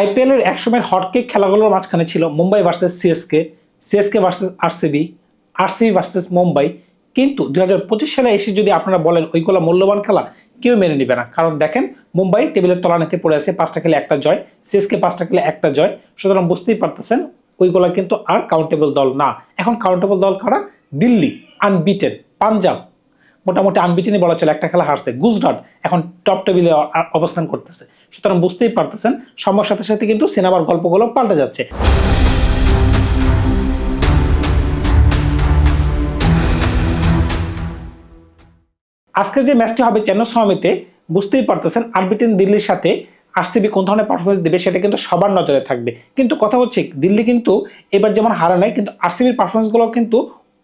IPL এর একসময়ের hotcake খেলাগুলোর মাঝখানে ছিল Mumbai versus CSK CSK versus RCB RCB versus Mumbai. কিন্তু দু হাজার পঁচিশ সালে এসে যদি আপনারা বলেন ওইগুলো মূল্যবান খেলা, কেউ মেনে নিবে না। কারণ দেখেন, মুম্বাই টেবিলের তলানিতে পড়ে আছে পাঁচটা খেলে একটা জয়, সিএসকে পাঁচটা খেলে একটা জয়। সুতরাং বুঝতেই পারতেছেন, ওইগুলা কিন্তু আর কাউন্টেবল দল না। এখন কাউন্টেবল দল কারা? দিল্লি আনবিটেন পাঞ্জাব। মোটামুটি আনবিটেনই বলা চলে, একটা খেলা হারছে। গুজরাট এখন টপ টেবিলে অবস্থান করতেছে। সুতরাং বুঝতেই পারতেছেন, সময়ের সাথে সাথে কিন্তু সিনেমার গল্পগুলো পাল্টে যাচ্ছে। আজকের যে ম্যাচটি হবে চেন্নাই সমিতে বুঝতেই পারতেছেন আনবিটেন দিল্লির সাথে আরসিবি কোন ধরনের পারফরমেন্স দেবে সেটা কিন্তু সবার নজরে থাকবে। কিন্তু কথা হচ্ছে, দিল্লি কিন্তু এবার যেমন হারা নেয় কিন্তু আরসিবির পারফরমেন্সগুলো কিন্তু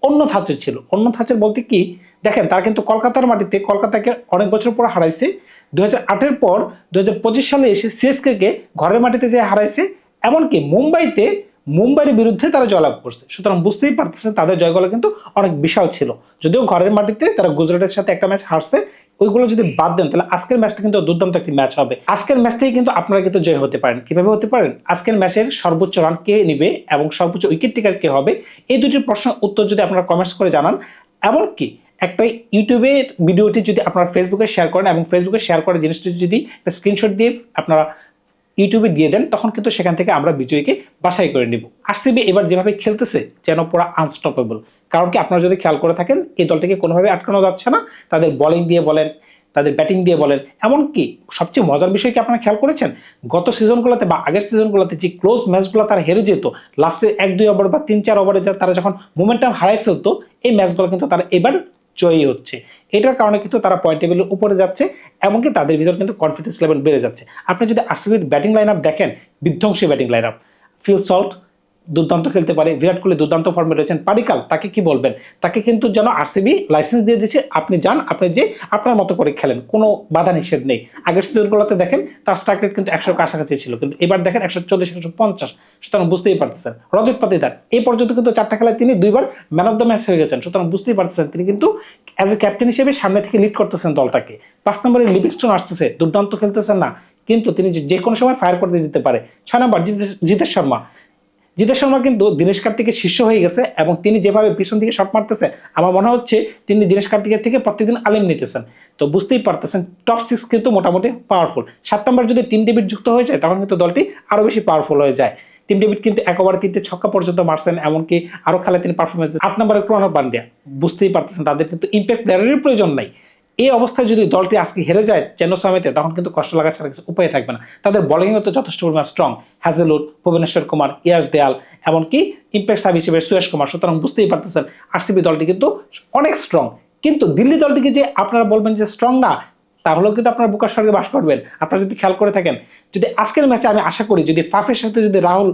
অন্য ধাঁচের ছিল। অন্য ধাঁচের বলতে কি, দেখেন, তারা কিন্তু কলকাতার মাটিতে, কলকাতাকে অনেক বছর পর হারাইছে দু হাজার পর দু হাজার পঁচিশ সালে এসে সিএসকে কে ঘরের মাটিতে যে হারাইছে, এমনকি মুম্বাইতে মুম্বাইয়ের বিরুদ্ধে তারা জয়লাভ করছে। সুতরাং বুঝতেই পারতেছেন তাদের জয়গুলো কিন্তু অনেক বিশাল ছিল। যদিও ঘরের মাটিতে তারা গুজরাটের সাথে একটা ম্যাচ হারছে, ওইগুলো যদি বাদ দেন, তাহলে আজকের ম্যাচটা কিন্তু দুর্দান্ত একটি ম্যাচ হবে। আজকের ম্যাচ থেকে কিন্তু আপনারা কিন্তু জয় হতে পারেন। কীভাবে হতে পারেন? আজকের ম্যাচের সর্বোচ্চ রান কে নিবে এবং সর্বোচ্চ উইকেট টেকার কে হবে? এই দুটি প্রশ্নের উত্তর যদি আপনারা কমেন্টস করে জানান। এমনকি একটা ইউটিউবের ভিডিওটি যদি আপনারা ফেসবুকে শেয়ার করেন এবং ফেসবুকে শেয়ার করা জিনিসটি যদি একটা স্ক্রিনশট দিয়ে আপনারা ইউটিউবে দিয়ে দেন, তখন কিন্তু সেখান থেকে আমরা বিজয়ীকে বাছাই করে নিব। আরসিবি এবার যেভাবে খেলতেছে যেন পুরো আনস্টপেবল কারণ কি আপনারা যদি খেয়াল করে থাকেন, এই দলটিকে কোনোভাবে আটকানো যাচ্ছে না। তাদের বলিং দিয়ে বলেন, তাদের ব্যাটিং দিয়ে বলেন, এমনকি সবচেয়ে মজার বিষয় কি আপনারা খেয়াল করেছেন? গত সিজনগুলোতে বা আগের সিজনগুলোতে যে ক্লোজ ম্যাচগুলো তারা হেরে যেত লাস্টের এক, দুই ওভার বা তিন, চার ওভারে তারা যখন মোমেন্টাম হারাই ফেলতো, এই ম্যাচগুলো কিন্তু তারা এবার জয়ী হচ্ছে। এটার কারণে কিন্তু তারা পয়েন্ট টেবিলের উপরে যাচ্ছে, এমনকি তাদের ভিতর কিন্তু কনফিডেন্স লেভেল বেড়ে যাচ্ছে। আপনি যদি আরসিবির ব্যাটিং লাইন আপ দেখেন, বিধ্বংসী batting line up Phil Salt দুর্দান্ত খেলতে পারে, বিরাট কোহলি দুর্দান্ত ফর্মে রয়েছেন। পারিকাল, তাকে কি বলবেন? তাকে কিন্তু যেন আরসিবি লাইসেন্স দিয়ে দিচ্ছে আপনি যান, আপনি যে আপনার মতো করে খেলেন, কোনো বাধা নিষেধ নেই। আগের সিজনগুলোতে দেখেন, তার স্ট্রাইক রেট কিন্তু একশো কাছাকাছি ছিল, কিন্তু এবার দেখেন একশো চল্লিশ, একশো পঞ্চাশ। সুতরাং বুঝতেই পারতেছেন। রজত পাতিদার এই পর্যন্ত কিন্তু চারটা খেলায় তিনি দুইবার ম্যান অফ দ্য ম্যাচ হয়ে গেছেন। সুতরাং বুঝতেই পারতেছেন, তিনি কিন্তু অ্যাজ এ ক্যাপ্টেন হিসেবে সামনে থেকে লিড করতেছেন দলটাকে। পাঁচ নম্বরে লিভিংস্টোন আসতেছে, দুর্দান্ত খেলতেছেন না, কিন্তু তিনি যে- কোনো সময় ফায়ার করতে যেতে পারে। ছয় নম্বর জিতেশ শর্মা জিতেশ শর্মা কিন্তু দীনেশ কার্তিকের শিষ্য হয়ে গেছে এবং তিনি যেভাবে পিছন থেকে শট মারতেছে, আমার মনে হচ্ছে তিনি দীনেশ কার্তিকের থেকে প্রত্যেকদিন আলিম নিতেছেন। তো বুঝতেই পারতেছেন টপ সিক্স কিন্তু মোটামুটি পাওয়ারফুল সাত নম্বর যদি টিম ডেবিট যুক্ত হয়ে যায়, তখন কিন্তু দলটি আরও বেশি পাওয়ারফুল হয়ে যায়। টিম ডেভিড কিন্তু একেবারে তিনটে ছক্কা পর্যন্ত মারছেন, এমনকি আরও খেলায় তিনি পারফরমেন্স আট নম্বরে ক্রোনার পান্ডিয়া বুঝতেই পারতেছেন, তাদের কিন্তু ইম্প্যাক্ট প্লেয়ারের প্রয়োজন নাই। এই অবস্থায় যদি দলটি আজকে হেরে যায় চেন্নাই সমিতে, তখন কিন্তু কষ্ট লাগা ছাড়া কিছু উপায় থাকবে না। তাদের বোলিংও তো যথেষ্ট পরিমাণ স্ট্রং হ্যাজেলুড ভুবনেশ্বর কুমার, ইয়াস দেয়াল, এমনকি ইম্প্যাক্ট সাব হিসেবে সুয়েশ কুমার। সুতরাং বুঝতেই পারতেছেন আরসিবি দলটি কিন্তু অনেক স্ট্রং কিন্তু দিল্লি দলটিকে যে আপনারা বলবেন যে স্ট্রং না তাহলেও কিন্তু আপনারা বুকার স্বর্গে বাস করবেন। আপনারা যদি খেয়াল করে থাকেন, যদি আজকের ম্যাচে আমি আশা করি, যদি ফাফের সাথে যদি রাহুল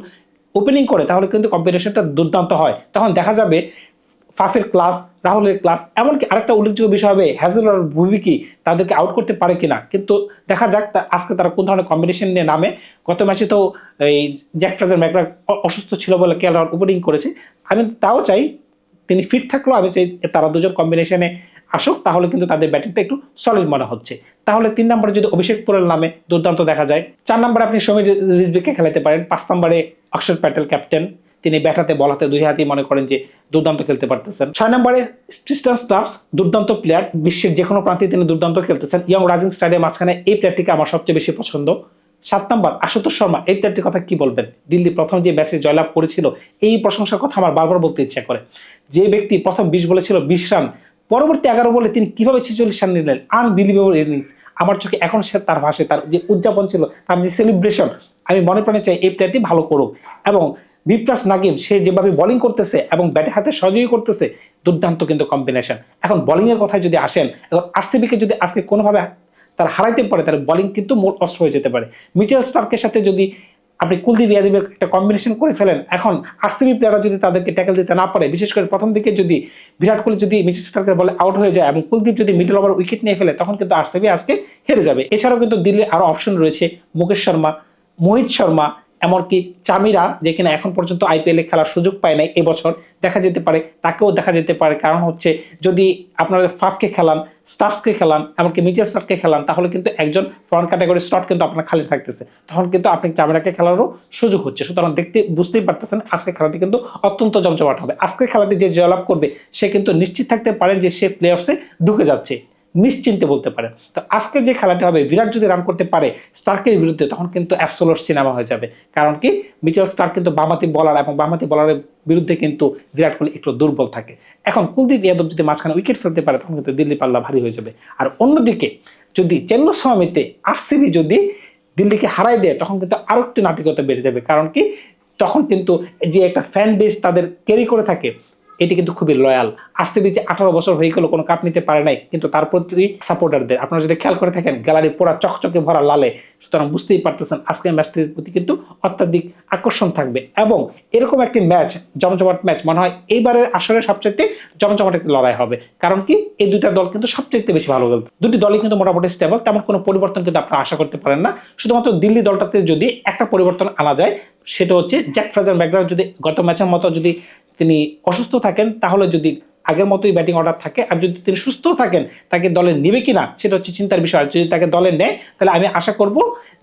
ওপেনিং করে, তাহলে কিন্তু কম্বিনেশনটা দুর্দান্ত হয়। তখন দেখা যাবে ফাফের ক্লাস, রাহুলের ক্লাস, এমনকি আরেকটা উল্লেখযোগ্য বিষয় হবে, হ্যাজেল আর ভুবি কি তাদেরকে আউট করতে পারে কিনা? কিন্তু দেখা যাক আজকে তারা কোন ধরনের কম্বিনেশন নিয়ে নামে। গত ম্যাচে তো এই জ্যাক ফ্রাজার ম্যাকরা অসুস্থ ছিল বলে কেয়াল ওপেনিং করেছে। আমি তাও চাই তিনি ফিট থাকলেও আমি চাই তারা দুজন কম্বিনেশনে আসুক, তাহলে কিন্তু তাদের ব্যাটিংটা একটু সলিড মনে হচ্ছে। তাহলে তিন নম্বরে যদি অভিষেক পুরের নামে, দুর্দান্ত দেখা যায়। চার নম্বরে আপনি সমীর রিজবিকে খেলাতে পারেন। পাঁচ নম্বরে অক্ষর প্যাটেল ক্যাপ্টেন তিনি ব্যাটাতে, বলাতে দুই হাতেই মনে করেন যে দুর্দান্ত খেলতে পারতেছেন। ছয় নম্বরে ক্রিস্টান স্টাফস দুর্দান্ত প্লেয়ার বিশ্বের যে কোনো প্রান্তে তিনি দুর্দান্ত খেলতেছেন। ইয়ং রাজিং স্টাডিয়াম মাঝখানে এই প্লেয়ারটিকে আমার সবচেয়ে বেশি পছন্দ। সাত নম্বর, আশুতোষ শর্মা, এই প্লেয়ারটির কথা কি বলবেন? দিল্লি প্রথম যে ম্যাচে জয়লাভ করেছিল, এই প্রশংসার কথা আমার বারবার বলতে ইচ্ছা করে। যে ব্যক্তি প্রথম বিশ বলেছিল বিশ রান, পরবর্তী এগারো বলে তিনি কীভাবে ছেচল্লিশ রান নিলেন? আনবিলিভেবল ইনিংস আমার চোখে এখন সে তার ভাষে তার যে উদযাপন ছিল, তার যে সেলিব্রেশন আমি মনে প্রাণে চাই এই প্লেয়ারটি ভালো করুক। এবং বিপ্রাস নাগিম সে যেভাবে বোলিং করতেছে এবং ব্যাটে হাতে সহযোগী করতেছে, দুর্দান্ত কিন্তু কম্বিনেশন এখন বোলিং এর কথায় যদি আসেন এখন আরসিবিকে যদি আজকে কোনোভাবে তারা হারাইতে পারে তার বোলিং কিন্তু মোট অস্ত্র হয়ে যেতে পারে। মিচেল স্টার্কের সাথে যদি আপনি কুলদীপ ইয়াদবের একটা কম্বিনেশন করে ফেলেন, এখন আরসিবি প্লেয়াররা যদি তাদেরকে ট্যাকেল দিতে না পারে, বিশেষ করে প্রথম দিকে যদি বিরাট কোহলি যদি মিচেল স্টার্কের বলে আউট হয়ে যায় এবং কুলদীপ যদি মিডল ওভার উইকেট নিয়ে ফেলে, তখন কিন্তু আরসিবি আজকে হেরে যাবে। এছাড়াও কিন্তু দিল্লির আরও অপশন রয়েছে, মুকেশ শর্মা, মোহিত শর্মা এমনকি চামিরা, যে কিনা এখন পর্যন্ত আইপিএলে খেলার সুযোগ পায় নাই এবছর দেখা যেতে পারে, তাকেও দেখা যেতে পারে। কারণ হচ্ছে, যদি আপনারা ফাফকে খেলান, স্টাফসকে খেলান, এমনকি মিডিয়া স্টাফকে খেলান, তাহলে কিন্তু একজন ফ্রন্ট ক্যাটাগরি স্লট কিন্তু আপনার খালি থাকতেছে। তখন কিন্তু আপনি চামিরাকে খেলারও সুযোগ হচ্ছে। সুতরাং দেখতে বুঝতেই পারতেছেন আজকে খেলাটি কিন্তু অত্যন্ত জমজমাট হবে। আজকের খেলাটি যে জয়লাভ করবে, সে কিন্তু নিশ্চিত থাকতে পারে যে সে প্লে অফসে ঢুকে যাচ্ছে। নিশ্চিন্তে বলতে পারেন তো আজকে যে খেলাটি হবে, বিরাট যদি রান করতে পারে স্টার্কের বিরুদ্ধে, তখন কিন্তু অ্যাবসোলট সিনেমা হয়ে যাবে। কারণ কি? মিচেল স্টার্ক কিন্তু বামাতি বলার এবং বামাতি বলারের বিরুদ্ধে কিন্তু বিরাট কোহলি একটু দুর্বল থাকে। এখন কুলদীপ যাদব যদি মাঝখানে উইকেট ফেলতে পারে, তখন কিন্তু দিল্লি পাল্লা ভারী হয়ে যাবে। আর অন্যদিকে, যদি চেন্নস্বামীতে আরসিবি যদি দিল্লিকে হারাই দেয়, তখন কিন্তু আরও একটু নাটকতা বেড়ে যাবে। কারণ কি? তখন কিন্তু যে একটা ফ্যান বেস তাদের ক্যারি করে থাকে এটি কিন্তু খুবই লয়াল আরসিবি যে আঠারো বছর হয়ে গেল, কোনো কাপ নিতে পারে নাই, কিন্তু তার প্রতি সাপোর্টারদের আপনারা যদি খেয়াল করে থাকেন, গ্যালারি পোড়া চকচকে ভরা লালে, সুতরাং বুঝতেই পারতেছেন আজকের ম্যাচটির প্রতি কিন্তু অত্যাধিক আকর্ষণ থাকবে। এবং এরকম একটি ম্যাচ, জমজমাট ম্যাচ, মনে হয় এইবারের আসরে সবচেয়ে জমজমাট একটি লড়াই হবে। কারণ কি? এই দুইটা দল কিন্তু সবচেয়ে বেশি ভালো খেলবে দুটি দলই কিন্তু মোটামুটি স্টেবল তেমন কোনো পরিবর্তন কিন্তু আপনারা আশা করতে পারেন না। শুধুমাত্র দিল্লি দলটাতে যদি একটা পরিবর্তন আনা যায়, সেটা হচ্ছে জ্যাক ফ্রাজার ব্যাকগ্রাউন্ড যদি গত ম্যাচের মতো যদি তিনি অসুস্থ থাকেন, তাহলে যদি আগের মতোই ব্যাটিং অর্ডার থাকে, আর যদি তিনি সুস্থ থাকেন, তাকে দলে নেবে কিনা, সেটা হচ্ছে চিন্তার বিষয়। যদি তাকে দলে নেয়, তাহলে আমি আশা করব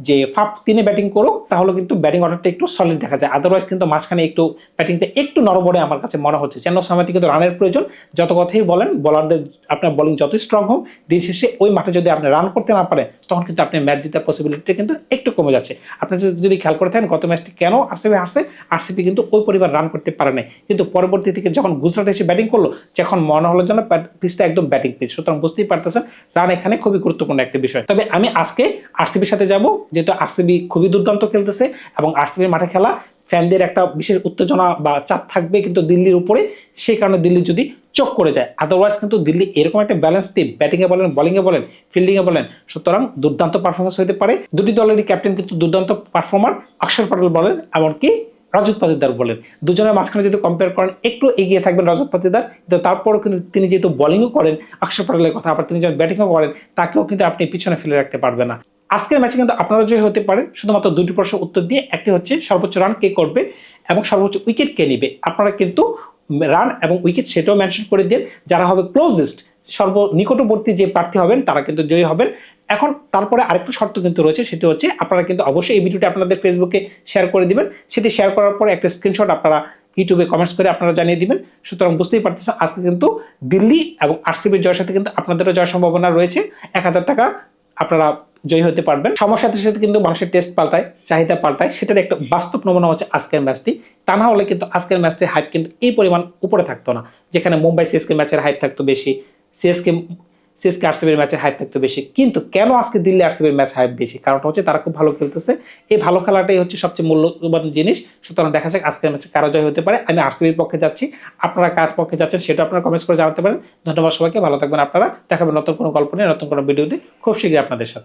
যে ফাপ তিনি ব্যাটিং করুক, তাহলে কিন্তু ব্যাটিং অর্ডারটা একটু সলিড দেখা যায়। আদারওয়াইজ কিন্তু মাঝখানে একটু ব্যাটিংটা একটু নরবরে আমার কাছে মনে হচ্ছে। চেন্নাই সামাতে কিন্তু রানের প্রয়োজন, যত কথাই বলেন বলারদের আপনার বোলিং যতই স্ট্রং হোক, দিন শেষে ওই মাঠে যদি আপনি রান করতে না পারেন, তখন কিন্তু আপনি ম্যাচ জেতার পসিবিলিটি কিন্তু একটু কমে যাচ্ছে। আপনি যদি- খেয়াল করে থাকেন, গত ম্যাচটি কেন আরসিবি হারছে আরসিবি কিন্তু ওই পরিবার রান করতে পারে নাই। কিন্তু পরবর্তী থেকে যখন গুজরাট এসে ব্যাটিং করল, যখন মনে হলো যেন পিচটা একদম ব্যাটিং পিচ সুতরাং বুঝতেই পারতেছেন রান এখানে খুবই গুরুত্বপূর্ণ একটা বিষয়। তবে আমি আজকে আরসিবির সাথে যাব, যেহেতু আরসিবি খুবই দুর্দান্ত খেলতেছে এবং আরসিবির মাঠে খেলা ফ্যানদের একটা বিশেষ উত্তেজনা বা চাপ থাকবে কিন্তু দিল্লির উপরে, সেই কারণে দিল্লি যদি চোখ করে যায়। আদারওয়াইজ কিন্তু দিল্লি এরকম একটা ব্যালেন্স টিম ব্যাটিংয়ে বলেন বোলিংয়ে বলেন ফিল্ডিংয়ে বলেন, সুতরাং দুর্দান্ত পারফরমেন্স হতে পারে। দুটি দলেরই ক্যাপ্টেন কিন্তু দুর্দান্ত পারফর্মার অক্ষর পটেল বলেন, এমনকি রজত পাতিদার বলেন। দুজনের মাঝখানে যদি কম্পেয়ার করেন, একটু এগিয়ে থাকবেন রজত পাতিদার। কিন্তু তারপরও কিন্তু তিনি যেহেতু বোলিংও করেন, অক্ষর পটেলের কথা, আবার তিনি যখন ব্যাটিংও করেন, তাকেও কিন্তু আপনি পিছনে ফেলে রাখতে পারবেন না। আজকের ম্যাচে কিন্তু আপনারা জয় হতে পারেন। শুধুমাত্র দুটি প্রশ্ন উত্তর দিয়ে একটি হচ্ছে সর্বোচ্চ রান কে করবে এবং সর্বোচ্চ উইকেট কে নিবে। আপনারা কিন্তু রান এবং উইকেট সেটাও মেনশন করে দিন যারা হবে ক্লোজেস্ট সর্ব নিকটবর্তী যে প্রার্থী হবেন, তারা কিন্তু জয়ী হবেন। এখন তারপরে আরেকটু শর্ত কিন্তু রয়েছে, সেটি হচ্ছে আপনারা কিন্তু অবশ্যই এই ভিডিওটি আপনাদের ফেসবুকে শেয়ার করে দিবেন। সেটি শেয়ার করার পরে একটা স্ক্রিনশট আপনারা ইউটিউবে কমেন্টস করে আপনারা জানিয়ে দিবেন। সুতরাং বুঝতেই পারতেছেন, আজকে কিন্তু দিল্লি এবং আরসিবির জয়ের সাথে কিন্তু আপনাদেরও জয়ের সম্ভাবনা রয়েছে। এক হাজার টাকা আপনারা জয়ী হতে পারবেন। সময়ের সাথে সাথে কিন্তু মানুষের টেস্ট পাল্টায়, চাহিদা পাল্টায়। সেটার একটা বাস্তব নমুনা হচ্ছে আজকের ম্যাচটি তা না হলে কিন্তু আজকের ম্যাচটির হাইপ কিন্তু এই পরিমাণ উপরে থাকতো না। যেখানে মুম্বাই সিএসকে ম্যাচের হাইপ থাকতো বেশি সিএসকে সিএসকে আরসিবির ম্যাচের হাইপ থাকতো বেশি। কিন্তু কেন আজকে দিল্লি আরসিবির ম্যাচ হাইপ বেশি? কারণটা হচ্ছে তারা খুব ভালো খেলতেছে। এই ভালো খেলাটাই হচ্ছে সবচেয়ে মূল্যবান জিনিস। সুতরাং দেখা যাক আজকের ম্যাচে কারও জয় হতে পারে। আমি আরসিবির পক্ষে যাচ্ছি। আপনারা কার পক্ষে যাচ্ছেন সেটা আপনারা কমেন্টস করে জানাতে পারেন। ধন্যবাদ সবাইকে। ভালো থাকবেন আপনারা। দেখাবেন নতুন কোনো গল্প নিয়ে, নতুন কোনো ভিডিও ভিডিওতে খুব শীঘ্রই আপনাদের সাথে।